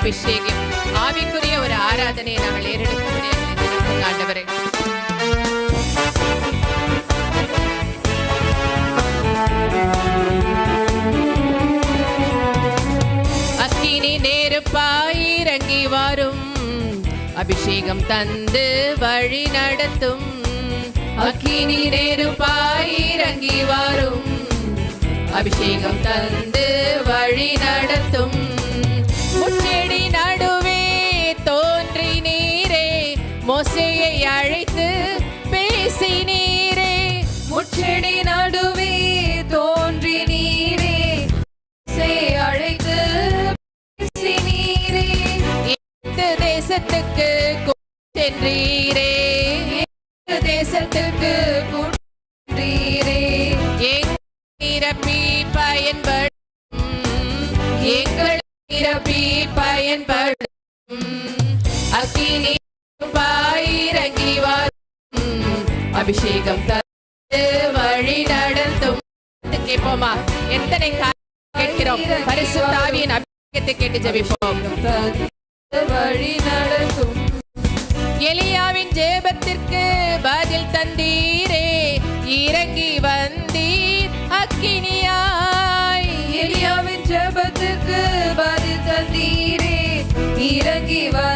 அபிஷேகம் ஆவிக்குரிய ஒரு ஆராதனையை நாங்கள் ஏறெடுக்கும்படியாக ஆண்டவரே அக்கினி நெருப்பாய் இறங்கி வரும் அபிஷேகம் தந்து வழி நடத்தும் அக்கினி நெருப்பாய் இறங்கி வரும் அபிஷேகம் தந்து வழி நடத்தும் ஜெபிப்போம். வழி நடத்தும் எலியாவின் ஜேபத்திற்கு பதில் தந்தீரே. இறங்கி வந்தீர் அக்கினியாய். எலியாவின் ஜேபத்திற்கு பதில் தந்தீரே. இறங்கி வந்தீர்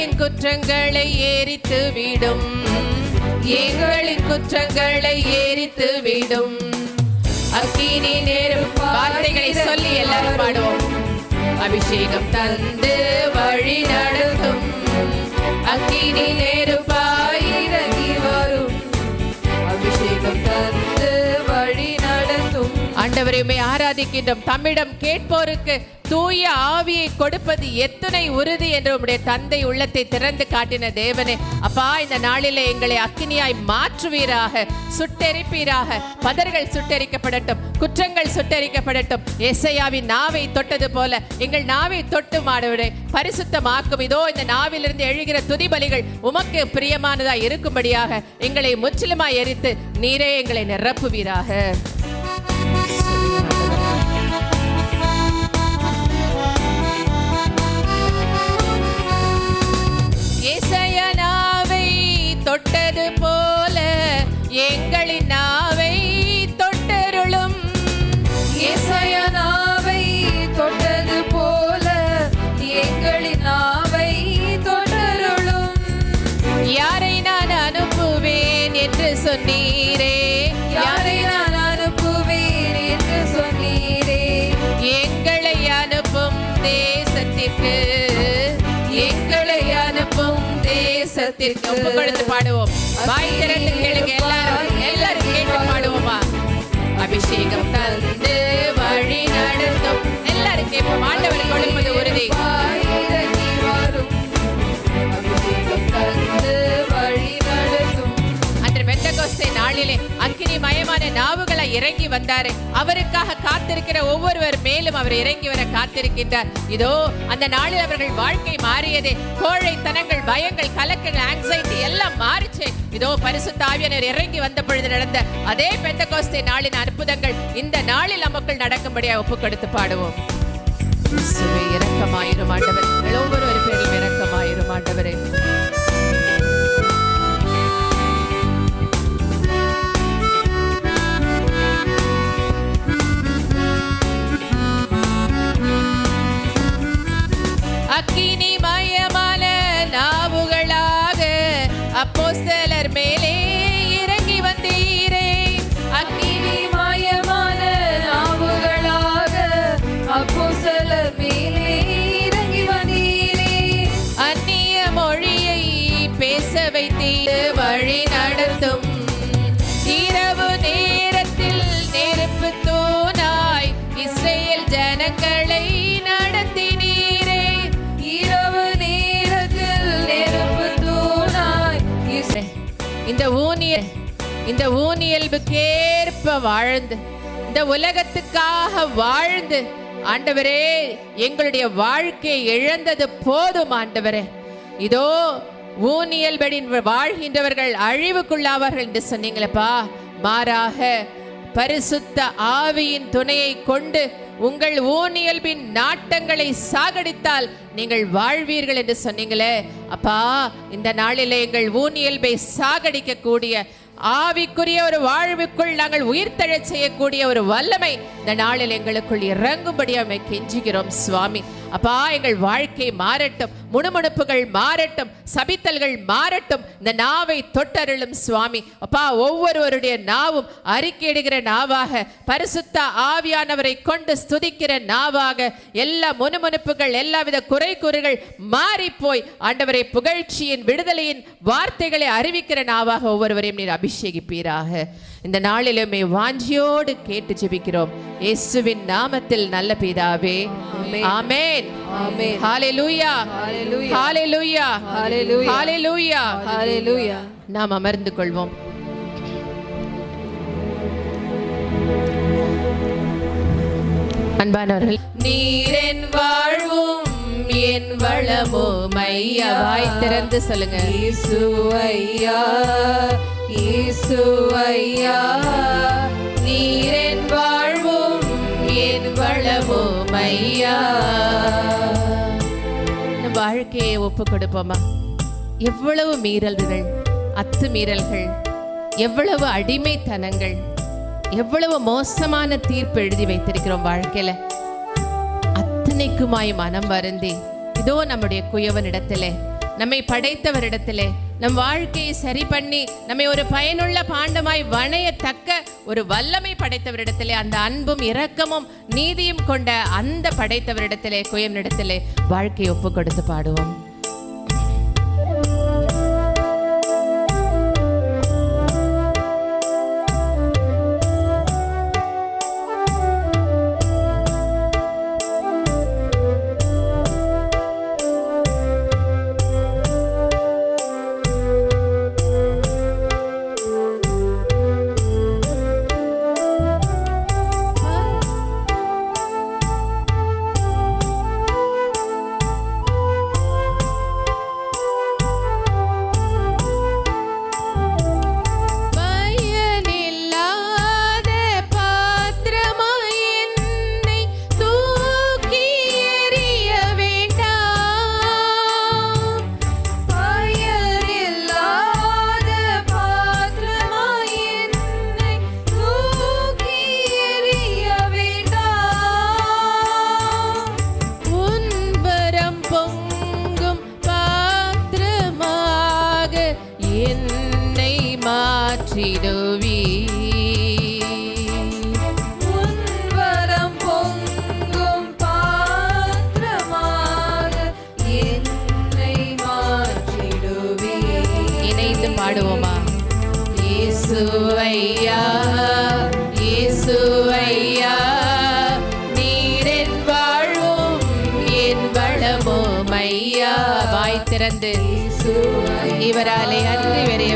எங்களின் குற்றங்களை ஏறித்து விடும். எங்களின் குற்றங்களை ஏறித்து விடும். அக்கினி நேரும் வார்த்தைகளை சொல்லி எல்லாரும் பாடுவோம். அபிஷேகம் தந்து வழி நடத்தும். அக்கினி நெருப்பாய் ஆண்டவரையுமே ஆராதிக்கின்றோம். தம்மிடம் கேட்போருக்கு தூய ஆவியை கொடுப்பது எத்தனை உறுதி என்று உம்முடைய தந்தை உள்ளத்தை திறந்து காட்டின தேவனே. அப்பா இந்த நாளிலே எங்களை அக்கினியாய் மாற்றுவீராக சுட்டெரிப்பீராக. பதர்கள் சுட்டெரிக்கப்படட்டும் குற்றங்கள் சுட்டெரிக்கப்படட்டும். எஸ்ஐயாவின் நாவை தொட்டது போல எங்கள் நாவை தொட்டு மாடுவிட பரிசுத்தமாக்கும். இதோ இந்த நாவிலிருந்து எழுகிற துதிபலிகள் உமக்கு பிரியமானதாய் இருக்கும்படியாக எங்களை முற்றிலுமாய் எரித்து நீரே எங்களை நிரப்புவீராக. தொட்டது போல எங்களின் நாவை தொட்டருளும். இசைய நாவை தொட்டது போல எங்களின் நாவை தொடருளும் யாரை நான் அனுப்புவேன் என்று சொன்னீரே? தேசத்திற்கு ஒப்பு கொடுத்து பாடுவோம். வாய் திறந்து கேளுங்க எல்லாரும். எல்லாரும் கேட்டு பாடுவோமா? அபிஷேகம் தந்து வழி நடத்தும். எல்லாரும் கேட்போம். ஆண்டவர் கொடுப்பது உறுதி. இறங்கி வரும் அபிஷேகம் தந்து வழி நடத்தும் அன்று பெந்தகோஸ்தே நாளிலே அக்கினி நாவுகளை இறங்கி வந்தாரு. அவருக்காக காத்திருக்கிற ஒவ்வொருவர் மேலும் அவர் இறங்கி வர காத்திருக்கின்றார். இதோ அந்த நாளில் அவர்கள் வாழ்க்கை மாறியது. கோழைத்தனங்கள் பயங்கள் கலக்கங்கள் ஆங்ஸைட்டி எல்லாம் மாறிச்சு. இதோ பரிசுத்த ஆவியானவர் இறங்கி வந்த பொழுது நடந்த அதே பெந்தகோஸ்தே நாளின் அற்புதங்கள் இந்த நாளில் நமக்குள் நடக்கும்படியாக ஒப்பு கொடுத்து பாடுவோம் இறக்கமாயிரும் ஆண்டவர். ஒவ்வொரு பேரிலும் இறக்கமாயிரும் ஆண்டவரே. அக்கினி மயமான நாவுகளாக அப்போஸ்தலர் மேலே இறங்கி வந்தீரே. அக்கினி இனி நாவுகளாக அப்போஸ்தலர் மேலே இறங்கி வந்தீரே. அந்நிய மொழியை பேச வைத்தீர் வழி நடத்தும். இரவு நேரத்தில் நெருப்பு இந்த ஊனியல்புக்கேற்ப வாழ்ந்து இந்த உலகத்துக்காக வாழ்ந்து ஆண்டவரே எங்களுடைய வாழ்க்கையை இழந்தது போதும் ஆண்டவரே. இதோ ஊனியல்படி வாழ்கின்றவர்கள் அழிவுக்குள்ளாவார்கள் என்று சொன்னீங்களப்பா. மாறாக பரிசுத்த ஆவியின் துணையை கொண்டு உங்கள் ஊனியல்பின் நாட்டங்களை சாகடித்தால் நீங்கள் வாழ்வீர்கள் என்று சொன்னீங்களே. அப்பா இந்த நாளிலே எங்கள் ஊனியல்பை சாகடிக்க கூடிய ஆவிக்குரிய ஒரு வாழ்வுக்குள் நாங்கள் உயிர்த்தெழச் செய்யக்கூடிய ஒரு வல்லமை இந்த நாளில் எங்களுக்குள் இறங்கும்படியாக கெஞ்சுகிறோம் சுவாமி. அப்பா எங்கள் வாழ்க்கை மாறட்டும் முணுமுணுப்புகள் மாறட்டும் சபித்தல்கள் மாறட்டும் இந்த நாவை தொட்டருளும் சுவாமி. அப்பா ஒவ்வொருவருடைய நாவும் அறிக்கையிடுகிற நாவாக பரிசுத்த ஆவியானவரை கொண்டு ஸ்துதிக்கிற நாவாக எல்லா முணுமுணுப்புகள் எல்லாவித குறை கூறுகள் மாறிப்போய் ஆண்டவரை புகழ்ச்சியின் விடுதலையின் வார்த்தைகளை அறிவிக்கிற நாவாக ஒவ்வொருவரையும் நீர் அபிஷேகிப்பீராக. இந்த நாளிலுமே வாஞ்சியோடு கேட்டு ஜெபிக்கிறோம். இயேசுவின் நாமத்தில் நல்ல பிதாவே. ஆமென். ஆமென். ஹalleluya. ஹalleluya. ஹalleluya. ஹalleluya. ஹalleluya. ஹalleluya. நாம் அமர்ந்து கொள்வோம். அன்பானவர்கள். நீரென் வாழ்வும் என் வளமும் ஐயா. வாய் திறந்து சொல்லுங்க. இயேசு ஐயா இயேசு வாழ்வும் என் வளமும் ஐயா. நம் வாழ்க்கையை ஒப்பு கொடுப்போமா எவ்வளவு மீறல்கள் அத்துமீறல்கள் எவ்வளவு அடிமைத்தனங்கள் எவ்வளவு மோசமான தீர்ப்பு எழுதி வைத்திருக்கிறோம் வாழ்க்கையில. அத்தனைக்குமாய் மனம் வருந்தி இதோ நம்முடைய குயவனிடத்திலே நம்மை படைத்தவரிடத்திலே நம் வாழ்க்கையை சரி பண்ணி நம்மை ஒரு பயனுள்ள பாண்டமாய் வணையத்தக்க ஒரு வல்லமை படைத்தவரிடத்திலே அந்த அன்பும் இரக்கமும் நீதியும் கொண்ட அந்த படைத்தவரிடத்திலே குயவனிடத்திலே வாழ்க்கையை ஒப்பு கொடுத்து பாடுவோம்.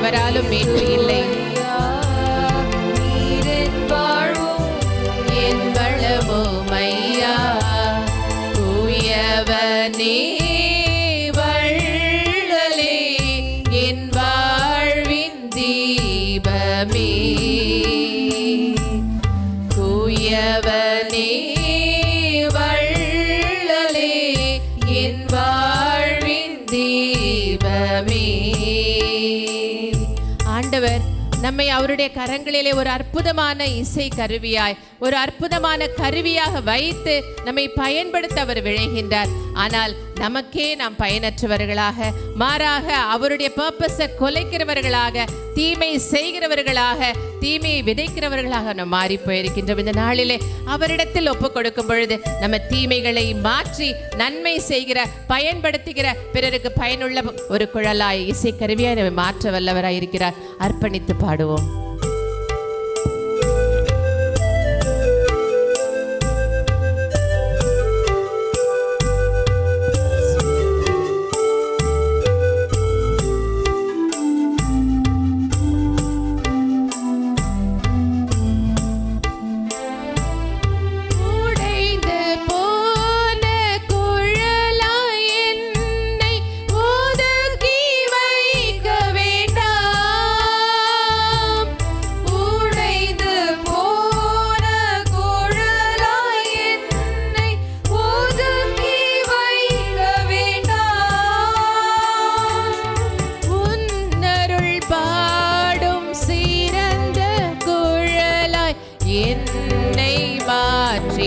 எவராலும் மீட்பு இல்லை நீரின் அவருடைய கரங்களிலே ஒரு அற்புதமான இசை கருவியாய் ஒரு அற்புதமான கருவியாக வைத்து நம்மை பயன்படுத்த அவர் விழைகின்றார். ஆனால் நமக்கே நாம் பயனற்றவர்களாக மாறாக அவருடைய பர்பஸை கொலைக்கிறவர்களாக தீமை செய்கிறவர்களாக தீமையை விதைக்கிறவர்களாக நாம் மாறி போயிருக்கின்றோம். இந்த நாளிலே அவரிடத்தில் ஒப்பு கொடுக்கும் பொழுது நம்ம தீமைகளை மாற்றி நன்மை செய்கிற பயன்படுத்துகிற பிறருக்கு பயனுள்ள ஒரு குழலாய் இசை கருவியாய் நம்மை மாற்ற வல்லவராய் இருக்கிறார் அர்ப்பணித்து பாடுவோம்.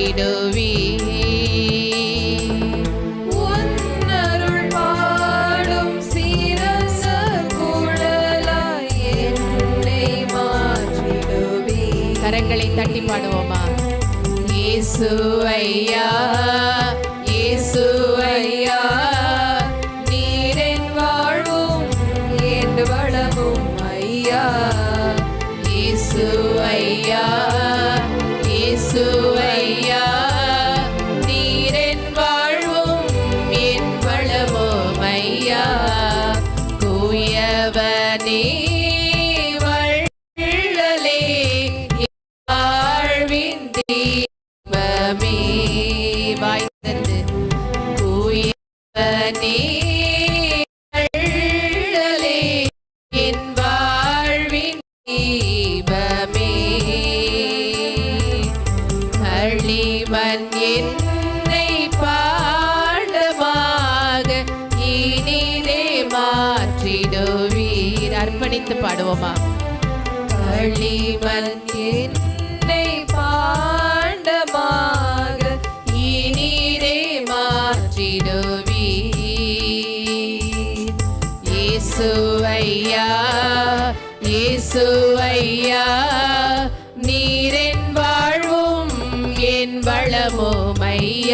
மாற்றிடுவி கரங்களை தட்டி பாடுவோமா? இயேசு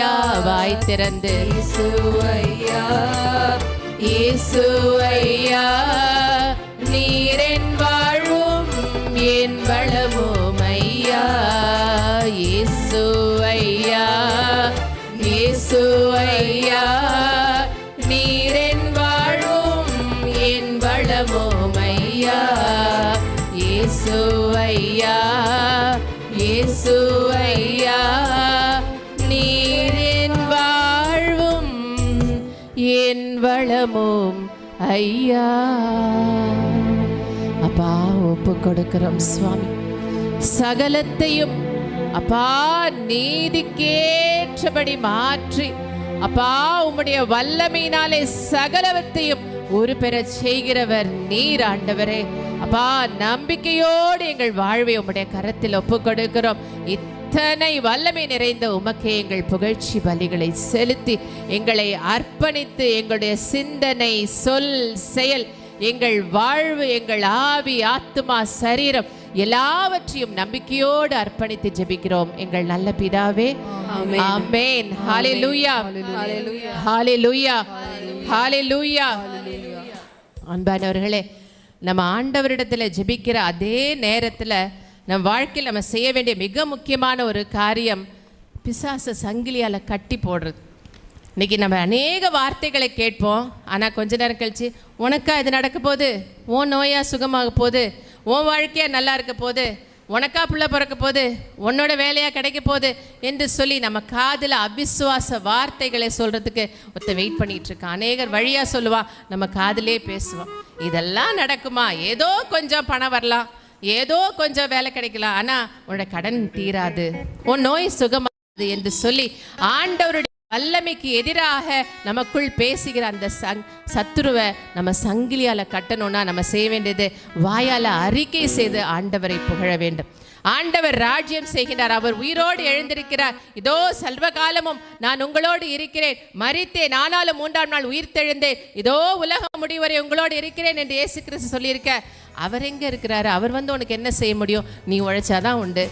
ஐயா வாய் திறந்து. இயேசு ஐயா இயேசு ஐயா நீரென் வாழ்வும் என் வளம் வளமும் ஐயா. அப்பா ஒப்பு கொடுக்கிறோம் சுவாமி. சகலத்தையும் அப்பா நீதிக்கேற்றபடி மாற்றி அப்பா உம்முடைய வல்லமையினாலே சகலவத்தையும் ஒரு பெற செய்கிறவர் நீர் ஆண்டவரே. அப்பா நம்பிக்கையோடு எங்கள் வாழ்வை உம்முடைய கரத்தில் ஒப்பு கொடுக்கிறோம். இத்தனை வல்லமை நிறைந்த உமக்கே எங்கள் புகழ்ச்சி பலிகளை செலுத்தி எங்களை அர்ப்பணித்து எங்களுடைய சிந்தனை சொல் செயல் எங்கள் வாழ்வு எங்கள் ஆவி ஆத்துமா சரீரம் எல்லாவற்றையும் நம்பிக்கையோடு அர்ப்பணித்து ஜெபிக்கிறோம். எங்கள் நல்ல பிதாவே. ஆமென். ஹalleluya. ஹalleluya. ஹalleluya. அன்பானவர்களே நம்ம ஆண்டவரிடத்தில் ஜெபிக்கிற அதே நேரத்தில் நம் வாழ்க்கையில் நம்ம செய்ய வேண்டிய மிக முக்கியமான ஒரு காரியம் பிசாச சங்கிலியால் கட்டி போடுறது. இன்னைக்கு நம்ம அநேக வார்த்தைகளை கேட்போம். ஆனால் கொஞ்ச நேரம் கழிச்சு உனக்கா இது நடக்க போகுது? உன் நோயா சுகமாக போகுது? உன் வாழ்க்கையாக நல்லா இருக்க போகுது? உனக்கா பிள்ளை பிறக்க போகுது? உன்னோட வேலையாக கிடைக்க போகுது? என்று சொல்லி நம்ம காதில் அவிசுவாச வார்த்தைகளை சொல்கிறதுக்கு ஒருத்தன் வெயிட் பண்ணிகிட்ருக்கான் அநேகர் வழியாக சொல்லுவான். நம்ம காதிலே பேசுவோம். இதெல்லாம் நடக்குமா? ஏதோ கொஞ்சம் பணம் வரலாம். ஏதோ கொஞ்சம் வேலை கிடைக்கலாம். ஆனா உன்னோட கடன் தீராது. உன் நோய் சுகமாது என்று சொல்லி ஆண்டவருடைய வல்லமைக்கு எதிராக நமக்குள் பேசுகிற அந்த சங் சத்துருவை நம்ம சங்கிலியால கட்டணும்னா நம்ம செய்ய வேண்டியது வாயால அறிக்கை செய்து ஆண்டவரை புகழ வேண்டும். ஆண்டவர் ராஜ்யம் செய்கிறார். அவர் உயிரோடு எழுந்திருக்கிறார். இதோ சல்வகாலமும் நான் உங்களோடு இருக்கிறேன். மறித்தேன் ஆனாலும் மூன்றாம் நாள் உயிர்த்தெழுந்தேன் இதோ உலகம் முடிவரை உங்களோடு இருக்கிறேன் என்று இயேசு கிறிஸ்து சொல்லியிருக்க. அவர் எங்கே இருக்கிறாரு? அவர் வந்து உனக்கு என்ன செய்ய முடியும்? நீ உழைச்சாதான் உண்டு.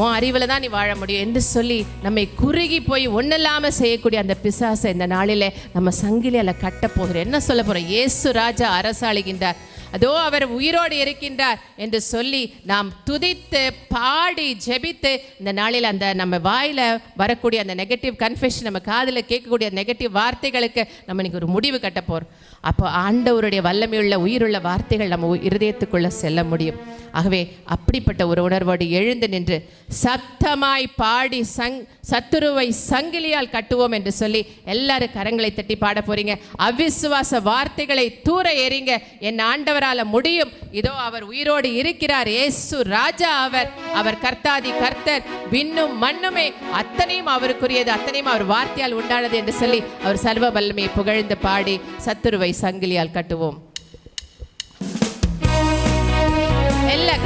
உன் அறிவில் தான் நீ வாழ முடியும் என்று சொல்லி நம்மை குறுகி போய் ஒன்றில்லாமல் செய்யக்கூடிய அந்த பிசாசை இந்த நாளில் நம்ம சங்கிலியில் கட்ட போகிறோம். என்ன சொல்ல போகிறோம் இயேசு ராஜா அரசாளுகின்றார். அதோ அவர் உயிரோடு இருக்கின்றார் என்று சொல்லி நாம் துதித்து பாடி ஜெபித்து இந்த நாளில் அந்த நம்ம வாயில் வரக்கூடிய அந்த நெகட்டிவ் கன்ஃபெஷன் நம்ம காதில் கேட்கக்கூடிய நெகட்டிவ் வார்த்தைகளுக்கு நம்ம இன்னைக்கு ஒரு முடிவு கட்ட போகிறோம் அப்போ ஆண்டவருடைய வல்லமையுள்ள உயிருள்ள வார்த்தைகள் நம்ம இருதயத்துக்குள்ளே செல்ல முடியும். ஆகவே அப்படிப்பட்ட ஒரு உணர்வோடு எழுந்து நின்று சத்தமாய் பாடி சங் சத்துருவை சங்கிலியால் கட்டுவோம் என்று சொல்லி எல்லாரும் கரங்களை தட்டி பாட போறீங்க. அவிசுவாச வார்த்தைகளை தூர எறிங்க. என் ஆண்டவரால முடியும். இதோ அவர் உயிரோடு இருக்கிறார். ஏசு ராஜா அவர் அவர் கர்த்தாதி கர்த்தர். விண்ணும் மண்ணுமே அத்தனையும் அவருக்குரியது. அத்தனையும் அவர் வார்த்தையால் உண்டானது என்று சொல்லி அவர் சர்வ வல்லமையை புகழ்ந்து பாடி சத்துருவை சங்கிலியால் கட்டுவோம்.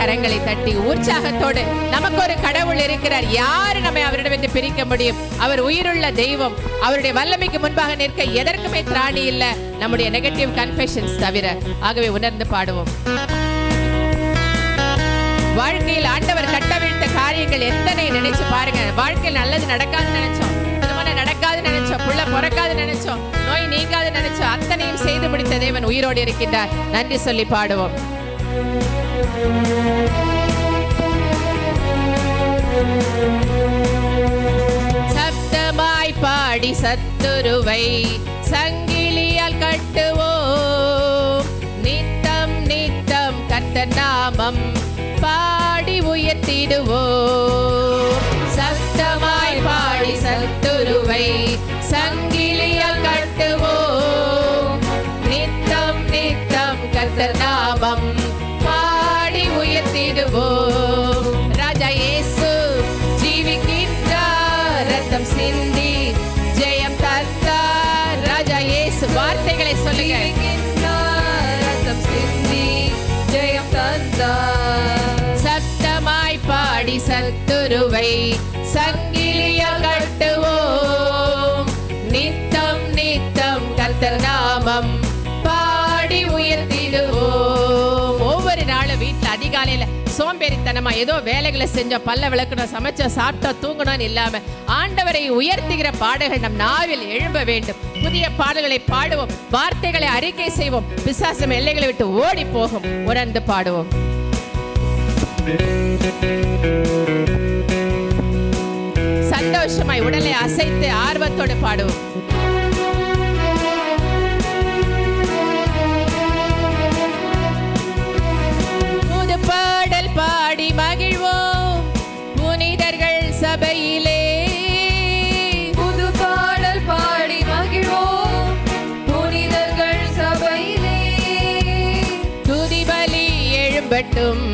கரங்களை தட்டி உற்சாகத்தோடு நமக்கு ஒரு கடவுள் இருக்கிறார். யாரு நம்மை அவரிடமிருந்து பிரிக்க முடியும்? அவர் உயிருள்ள தெய்வம். அவருடைய வல்லமைக்கு முன்பாக நிற்க எதற்குமே திராணி இல்ல. நம்முடைய நெகட்டிவ் கன்ஃபெஷன்ஸ் தவிர. ஆகவே உணர்ந்து பாடுவோம். வாழ்க்கையில் ஆண்டவர் கட்டவிழ்த்த காரியங்கள் எத்தனை நினைச்சு பாருங்க. வாழ்க்கையில் நல்லது நடக்காதுன்னு நினைச்சோம். நடக்காது நினைச்சோம். புள்ள பிறக்காது நினைச்சோம். நோய் நீங்காது நினைச்சோம். அத்தனையும் செய்து முடித்த தேவன் உயிரோடு இருக்கின்றார். நன்றி சொல்லி பாடுவோம். சப்தமாய் பாடி சத்துருவை சங்கிலியால் கட்டுவோம். நித்தம் நித்தம் கத்த நாமம் பாடி உயர்த்திடுவோம். சத்தமாய் பாடி சத்துருவை சங்கிலியால் கட்டுவோம். நித்தம் நித்தம் கத்த நாமம் உயர்த்திடுவோம் ராஜா இயேசு ஜீவிக்கின்றார் ரத்தம் சிந்தி ஜெயம் தந்தார் ராஜா இயேசு வார்த்தைகளை சொல்லுங்க. ரத்தம் சிந்தி ஜெயம் தந்தார் சத்தமாய் பாடி சத்துருவை சங்கிலிய சோம்பேறித்தனமா ஏதோ வேலைகளை செஞ்சோம் பல்ல விளக்கணும் சமைச்சோம் சாப்பிட்டோம் தூங்கணும்னு இல்லாம ஆண்டவரை உயர்த்துகிற பாடல்கள் நம் நாவில் எழும்ப வேண்டும். புதிய பாடல்களை பாடுவோம் வார்த்தைகளை அறிக்கை செய்வோம் பிசாசம் எல்லைகளை விட்டு ஓடி போகும். உணர்ந்து பாடுவோம். சந்தோஷமாய் உடலை அசைத்து ஆர்வத்தோடு பாடுவோம். பாடி மகிழ்வோம் புனிதர்கள் சபையிலே. புது பாடல் பாடி மகிழ்வோம் புனிதர்கள் சபையிலே. துதிபலி எழும்பட்டும்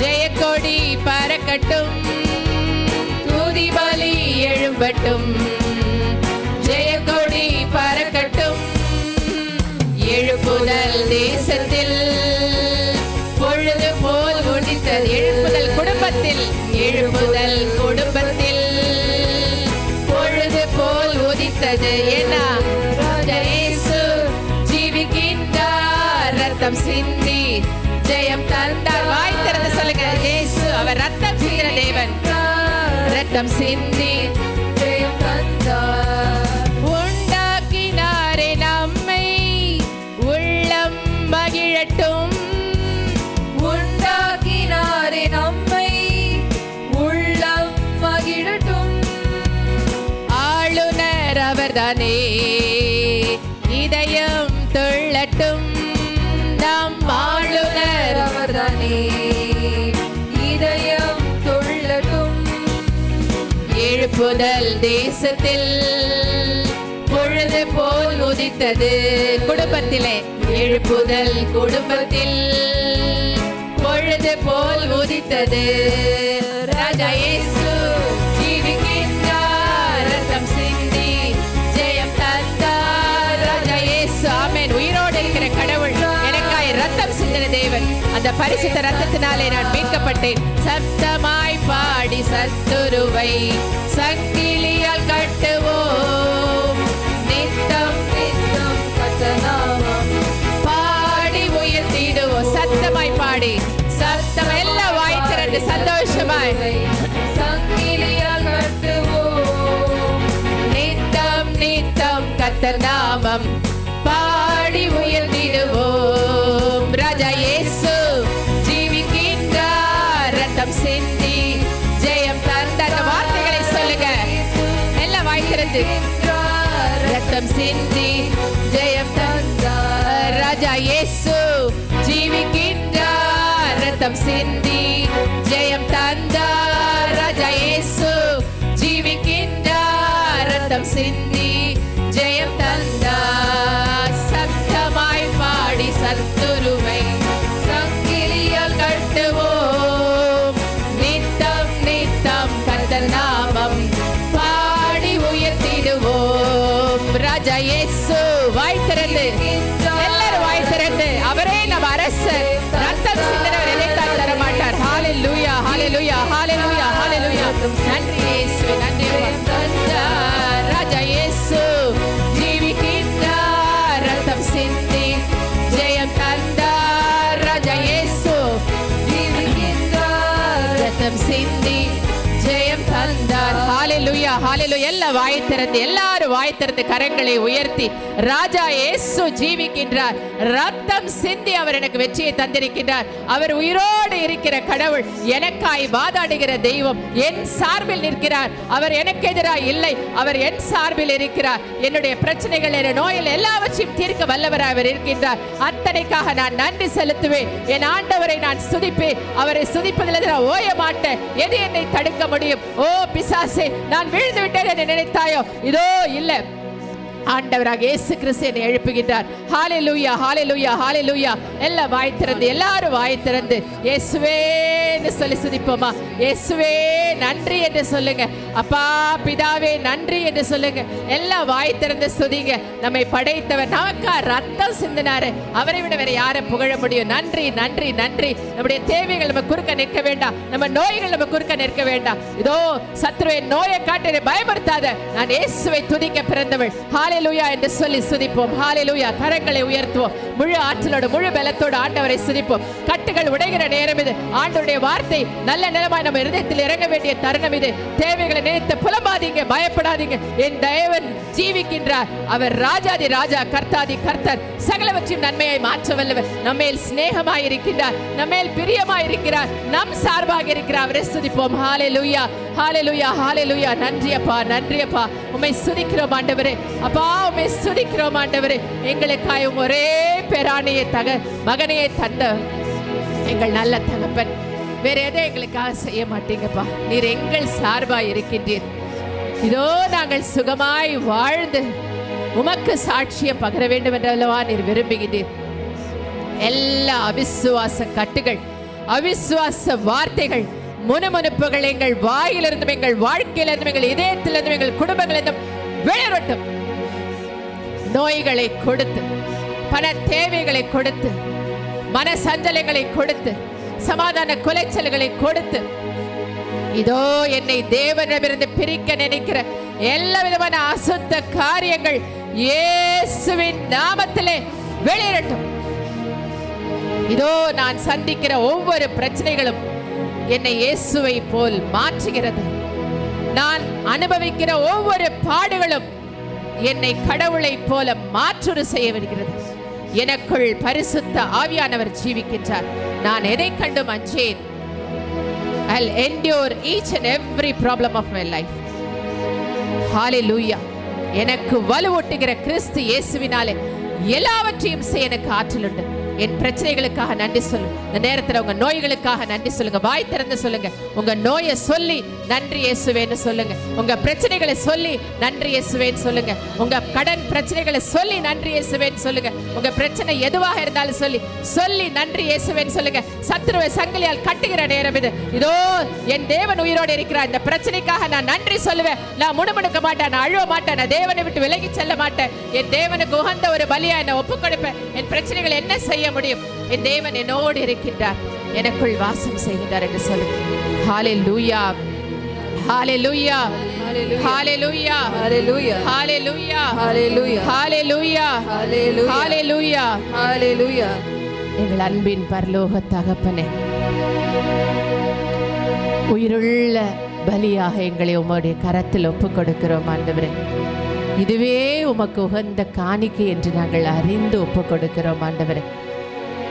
ஜெயக்கொடி பறக்கட்டும். துதிபலி எழும்பட்டும் ரத்தம் சிந்தி ஜெயம் தந்தார் உண்டாக்கினாரே நம்மை உள்ளம் மகிழட்டும் உண்டாக்கினாரே நம்மை உள்ளம் மகிழட்டும் ஆளுநர் அவர்தானே இதயம் துள்ளட்டும் முதல் தேசத்தில் பொழுது போல் உதித்தது. குடும்பத்திலே எழுப்புதல் குடும்பத்தில் பொழுது போல் உதித்தது. ராஜா இயேசு ஜீவிக்கின்றார். ரத்தம் சிந்தி ஜெயம் தந்தார். ராஜா இயேசு ஆமேன். உயிரோடு இருக்கிற கடவுள் சிந்தின தேவன். அந்த பரிசுத்த ரத்தத்தினாலே நான் மீட்கப்பட்டேன். சத்தமாய் பாடி சத்துருவை சங்கிலியால் கட்டுவோம். நித்தம் நித்தம் கத்தநாமம். பாடி உயர்த்திடுவோம். சத்தமாய் பாடி. சத்தம் எல்லாம் வாய் திறந்து சந்தோஷமாய். சங்கிலியால் கட்டுவோம். நித்தம் நித்தம் கத்தர் எல்லாம் ரத்தம் சிந்தி ஜெயம் தந்தார் ராஜா இயேசு ஜீவிக்கின்றார் ரத்தம் சிந்தி ஜெயம் தந்தார் ராஜா இயேசு ஜீவிக்கின்றார் ரத்தம் சிந்தி மெல்ல வாய் திறந்து எல்லாரும் வாய் திறந்து கரங்களை உயர்த்தி ராஜா இயேசு ஜீவிக்கின்றார். ரத்தம் சிந்தி அவர் எனக்கு வெற்றியை தந்திருக்கின்றார். அவர் உயிரோடு இருக்கிற கடவுள் எனக்காய் வாதாடுகிற தெய்வம் என் சார்பில் நிற்கிறார். அவர் எனக்கு எதிராக இல்லை அவர் என் சார்பில் இருக்கிறார். என்னுடைய பிரச்சனைகள் என் நோயில் எல்லாவற்றையும் தீர்க்க வல்லவராக அவர் இருக்கின்றார். அத்தனைக்காக நான் நன்றி செலுத்துவேன். என் ஆண்டவரை நான் சுதிப்பேன். அவரை சுதிப்பதில் நான் ஓய மாட்டேன். எது என்னை தடுக்க முடியும்? ஓ பிசாசே நான் வீழ்ந்து விட்டேன் நினைத்தாயோ? இதோ இல்லை. ஆண்டவராக இயேசு கிறிஸ்து என்னை எழுப்புகின்றார். ஹாலே லூயா லூயா எல்லாம் வாய் திறந்து எல்லாரும் வாய் திறந்து இயேசுவேன்னு சொல்லி சுதிப்போமா? இயேசுவே நன்றி என்று சொல்லுங்க. அப்பா பிதாவே நன்றி என்று சொல்லுங்க. எல்லாம் வாய் திறந்து சுதிங்க. நம்மை படைத்தவர் நமக்கா ரத்தம் சிந்தினாரு. அவரை விட வேற யாரை புகழ முடியும்? நன்றி நன்றி நன்றி. நம்முடைய தேவைகள் நம்ம குறுக்க நிற்க வேண்டாம். நம்ம நோய்கள் நம்ம குறுக்க நிற்க வேண்டாம். இதோ சத்ருவை நோயை காட்டி பயமுறுத்தாத நான் இயேசுவை துதிக்க பிறந்தவள். ஹாலேலூயா என்று சொல்லி சுதிப்போம். ஹாலேலூயா கரங்களை உயர்த்துவோம். முழு ஆற்றலோடு முழு பலத்தோடு ஆண்டவரை சுதிப்போம். கட்டுகள் உடைகிற நேரம் இது. ஆண்டவருடைய வார்த்தை நல்ல நிலமாய் நம்ம இருதயத்தில் இறங்க வேண்டிய தருணம் இது. தேவைகளை நினைத்து புலம்பாதீங்க பயப்படாதீங்க. என் தயவன் ஜீவிக்கின்றார். அவர் ராஜாதி ராஜா கர்த்தாதி கர்த்தர். சகலவற்றையும் நன்மையை மாற்ற வல்லவர். நம்மேல் சிநேகமாய் இருக்கின்றார் நம்மேல் பிரியமாய் இருக்கிறார் நம் சார்பாக இருக்கிறார். அவரை சுதிப்போம். ஹalleluya. ஹalleluya ஹalleluya நன்றி அப்பா நன்றி அப்பா. உம்மை சுதிக்கிறோம் ஆண்டவரே. அப்பா உம்மை சுதிக்கிறோம் ஆண்டவரே. எங்களுக்காய் உம் ஒரே பேராணையை தக மகனையை தந்த எங்கள் நல்ல தகப்பன். வேற எதை எங்களுக்காக செய்ய மாட்டீங்கப்பா? நீர் எங்கள் சார்பாய் இருக்கின்றீர். இதோ நாங்கள் சுகமாய் வாழ்ந்து உமக்கு சாட்சியை பகர வேண்டும் என்றல்லவா நீர் விரும்புகின்றீர். எல்லா அவிசுவாச கட்டுகள் அவிசுவாச வார்த்தைகள் முனமுனுப்புகள் எங்கள் வாயிலிருந்தும் எங்கள் வாழ்க்கையிலிருந்தும் எங்கள் இதயத்திலிருந்தும் எங்கள் குடும்பங்களிலிருந்தும் வெளியரட்டும் நோய்களை கொடுத்து பல தேவைகளை கொடுத்து மன சஞ்சலங்களை கொடுத்து சமாதான குலைச்சல்களை கொடுத்து இதோ என்னை தேவனிடமிருந்து பிரிக்க நினைக்கிற எல்லா விதமான அசுத்த காரியங்கள் இயேசுவின் நாமத்திலே வெளியிடட்டும் இதோ நான் சந்திக்கிற ஒவ்வொரு பிரச்சனைகளும் என்னை இயேசுவை போல் மாற்றுகிறது. நான் அனுபவிக்கிற ஒவ்வொரு பாடுகளும் என்னை கடவுளைப் போல மாற்றுரு செய்ய வருகிறது. எனக்குள் பரிசுத்த ஆவியானவர் ஜீவிக்கின்றார். நான் எதை கண்டும் அஞ்சேன் I'll endure each and every problem of my life. ஹalleluya எனக்கு வலுவூட்டுகிற கிறிஸ்து இயேசுவினாலே எல்லாவற்றையும் செய்ய எனக்கு ஆற்றல் உண்டு. என் பிரச்சனைகளுக்காக நன்றி சொல்லுங்க. இந்த நேரத்தில் உங்க நோய்களுக்காக நன்றி சொல்லுங்க. வாய் திறந்து சொல்லுங்க. உங்க நோயை சொல்லி நன்றி இயேசுவேன்னு சொல்லுங்க. உங்க பிரச்சனைகளை சொல்லி நன்றி இயேசுவேன்னு சொல்லுங்க. உங்க கடன் பிரச்சனைகளை சொல்லி நன்றி இயேசுவேன்னு சொல்லுங்க. உங்க பிரச்சனை எதுவாக இருந்தாலும் சொல்லி சொல்லி நன்றி இயேசுவேன்னு சொல்லுங்க. சத்துருவை சங்கிலியால் கட்டுகிற நேரம் இது. இதோ என் தேவன் உயிரோடு இருக்கிறார். இந்த பிரச்சனைக்காக நான் நன்றி சொல்லுவேன். நான் முணுமுணுக்க மாட்டேன். நான் அழுவ மாட்டேன். நான் தேவனை விட்டு விலகி செல்ல மாட்டேன். என் தேவனுக்கு உகந்த ஒரு பலியா என்னை ஒப்புக் கொடுப்பேன். என் பிரச்சனைகள் என்ன செய்ய முடியும்? என் தேவன் என்னோடு இருக்கின்றார். எனக்குள் வாசம் செய்கின்றார் என்று சொல்லுங்க. ஹalleluya ஹalleluya ஹalleluya Hallelujah. ஹalleluya Hallelujah. ஹalleluya Hallelujah. ஹalleluya Hallelujah. எங்கள் அன்பின் பரலோக தகப்பனே உயிருள்ள பலியாக எங்களை உம்முடைய கரத்தில் ஒப்புக் கொடுக்கிறோம் ஆண்டவரே இதுவே உமக்கு உகந்த காணிக்கை என்று நாங்கள் அறிந்து ஒப்புக் கொடுக்கிறோம் ஆண்டவரே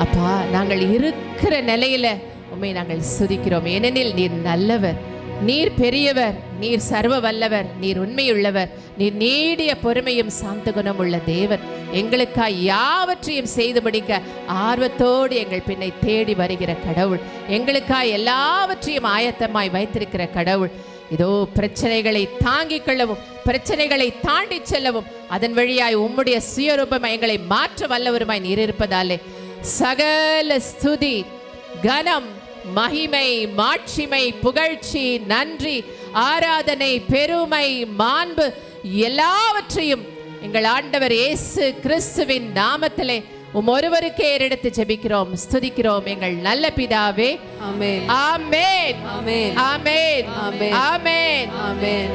அப்பா நாங்கள் இருக்கிற நிலையில உம்மை நாங்கள் சுதிக்கிறோம் ஏனெனில் நீர் நல்லவர் நீர் பெரியவர் நீர் சர்வ வல்லவர் நீர் உண்மையுள்ளவர் நீர் நீடிய பொறுமையும் சாந்த குணம் உள்ள தேவன். எங்களுக்காய் யாவற்றையும் செய்து முடிக்க ஆர்வத்தோடு எங்கள் பின்னை தேடி வருகிற கடவுள். எங்களுக்காய் எல்லாவற்றையும் ஆயத்தமாய் வைத்திருக்கிற கடவுள். இதோ பிரச்சனைகளை தாங்கிக் கொள்ளவும் பிரச்சனைகளை தாண்டி செல்லவும் அதன் வழியாய் உம்முடைய சுயரூபம் எங்களை மாற்ற வல்லவருமாய் நீர் இருப்பதாலே சகல ஸ்துதி கனம் மகிமை மாட்சிமை புகழ்ச்சி நன்றி ஆராதனை பெருமை மாண்பு எல்லாவற்றையும் எங்கள் ஆண்டவர் இயேசு கிறிஸ்துவின் நாமத்திலே உம் ஒருவருக்கே ஏறெடுத்து ஜெபிக்கிறோம் ஸ்துதிக்கிறோம் எங்கள் நல்ல பிதாவே. ஆமென் Amen. ஆமென் ஆமென். ஆமென் Amen.